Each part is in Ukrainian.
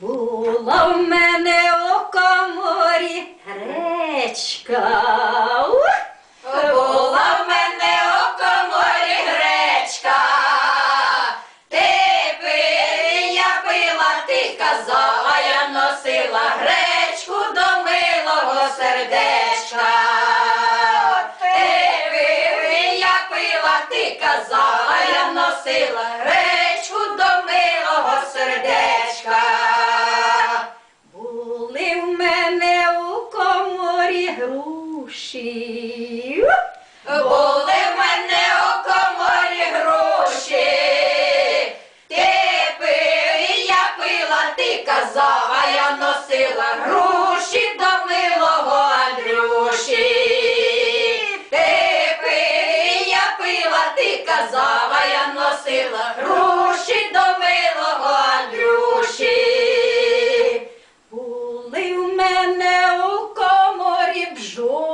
Була в мене у коморі гречка. Була в мене у коморі гречка. Пий, я пила, ти казала, я носила гречку до милого сердечка. Пий, я пила, ти казала, я носила гречку Ух! Були в мене у коморі груші. Ти пив, і я пила, ти казала, я носила груші до милого Андрюші. Ти пив, і я пила, ти казала, я носила груші до милого Андрюші. Були в мене у коморі бджоли.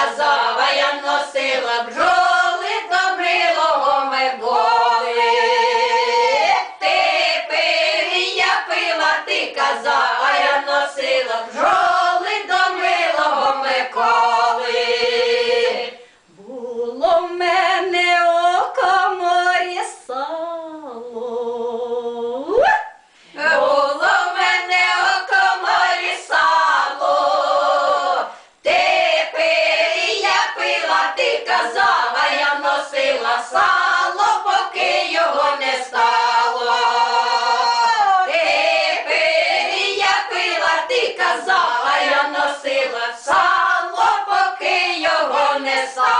Казала, я носила бджоли до милого Миколи. Ти пив, я пила, ти казала, я носила бджоли носила сало, поки його не стало. Тепер я пила, ти казала, я носила сало, поки його не стало.